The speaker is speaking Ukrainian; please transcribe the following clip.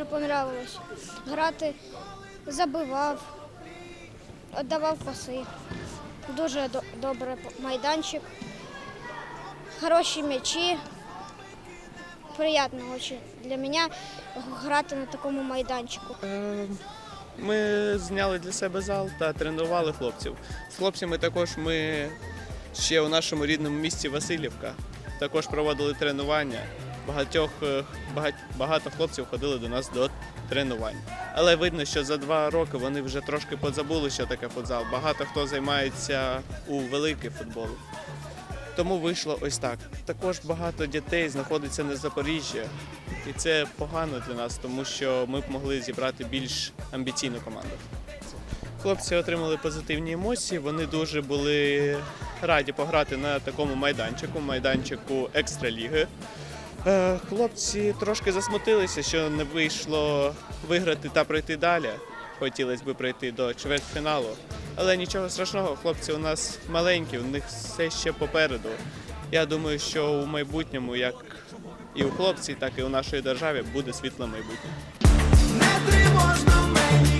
дуже понравилось. Грати забивав, віддавав паси. Дуже до- добре майданчик. Хороші м'ячі. Приємно дуже для мене грати на такому майданчику. Е, Ми зняли для себе зал та тренували хлопців. З хлопцями також ми ще у нашому рідному місті Васильівка також проводили тренування. Багатьох, е, багато хлопців ходили до нас до тренувань. Але видно, що за два роки вони вже трошки позабули, що таке футзал. Багато хто займається у великий футбол. Тому вийшло ось так. Також багато дітей знаходиться на Запоріжжі, і це погано для нас, тому що ми б могли зібрати більш амбіційну команду. Хлопці отримали позитивні емоції. Вони дуже були раді пограти на такому майданчику, майданчику екстраліги. Е, Хлопці трошки засмутилися, що не вийшло виграти та пройти далі. Хотілося б пройти до чвертьфіналу. Але нічого страшного, хлопці у нас маленькі, у них все ще попереду. Я думаю, що у майбутньому, як і у хлопців, так і у нашої державі буде світле майбутнє. Не тривожно мені